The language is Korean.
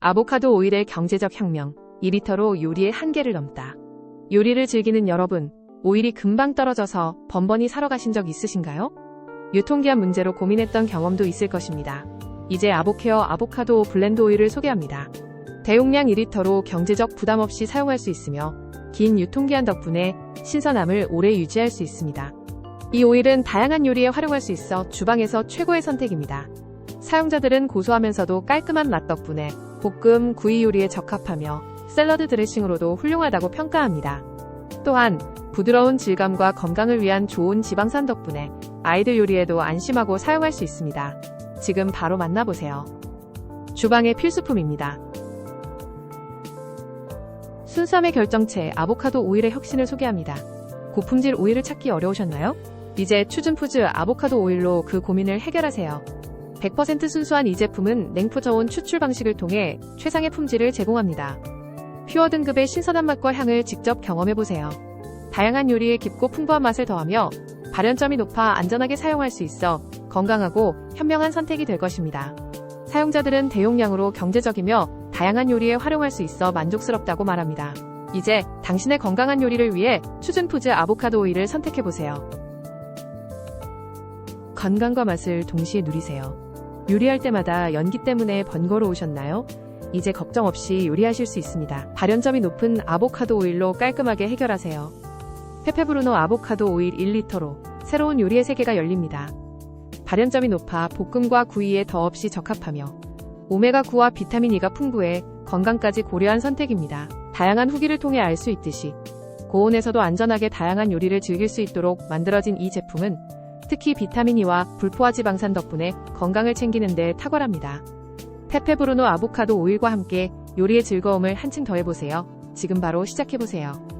아보카도 오일의 경제적 혁명, 2리터로 요리의 한계를 넘다. 요리를 즐기는 여러분, 오일이 금방 떨어져서 번번이 사러 가신 적 있으신가요? 유통기한 문제로 고민했던 경험도 있을 것입니다. 이제 아보케어 아보카도 블렌드 오일을 소개합니다. 대용량 2리터로 경제적 부담 없이 사용할 수 있으며 긴 유통기한 덕분에 신선함을 오래 유지할 수 있습니다. 이 오일은 다양한 요리에 활용할 수 있어 주방에서 최고의 선택입니다. 사용자들은 고소하면서도 깔끔한 맛 덕분에 볶음, 구이 요리에 적합하며 샐러드 드레싱으로도 훌륭하다고 평가합니다. 또한 부드러운 질감과 건강을 위한 좋은 지방산 덕분에 아이들 요리에도 안심하고 사용할 수 있습니다. 지금 바로 만나보세요. 주방의 필수품입니다. 순수함의 결정체 아보카도 오일의 혁신을 소개합니다. 고품질 오일을 찾기 어려우셨나요? 이제 추준푸즈 아보카도 오일로 그 고민을 해결하세요. 100% 순수한 이 제품은 냉포 저온 추출 방식을 통해 최상의 품질을 제공합니다. 퓨어 등급의 신선한 맛과 향을 직접 경험해보세요. 다양한 요리에 깊고 풍부한 맛을 더하며 발연점이 높아 안전하게 사용할 수 있어 건강하고 현명한 선택이 될 것입니다. 사용자들은 대용량으로 경제적이며 다양한 요리에 활용할 수 있어 만족스럽다고 말합니다. 이제 당신의 건강한 요리를 위해 추준푸즈 아보카도 오일을 선택해보세요. 건강과 맛을 동시에 누리세요. 요리할 때마다 연기 때문에 번거로우셨나요? 이제 걱정 없이 요리하실 수 있습니다. 발연점이 높은 아보카도 오일로 깔끔하게 해결하세요. 페페브루노 아보카도 오일 1리터로 새로운 요리의 세계가 열립니다. 발연점이 높아 볶음과 구이에 더없이 적합하며 오메가9와 비타민 E가 풍부해 건강까지 고려한 선택입니다. 다양한 후기를 통해 알 수 있듯이 고온에서도 안전하게 다양한 요리를 즐길 수 있도록 만들어진 이 제품은 특히 비타민 E와 불포화 지방산 덕분에 건강을 챙기는 데 탁월합니다. 페페브루노 아보카도 오일과 함께 요리의 즐거움을 한층 더해보세요. 지금 바로 시작해보세요.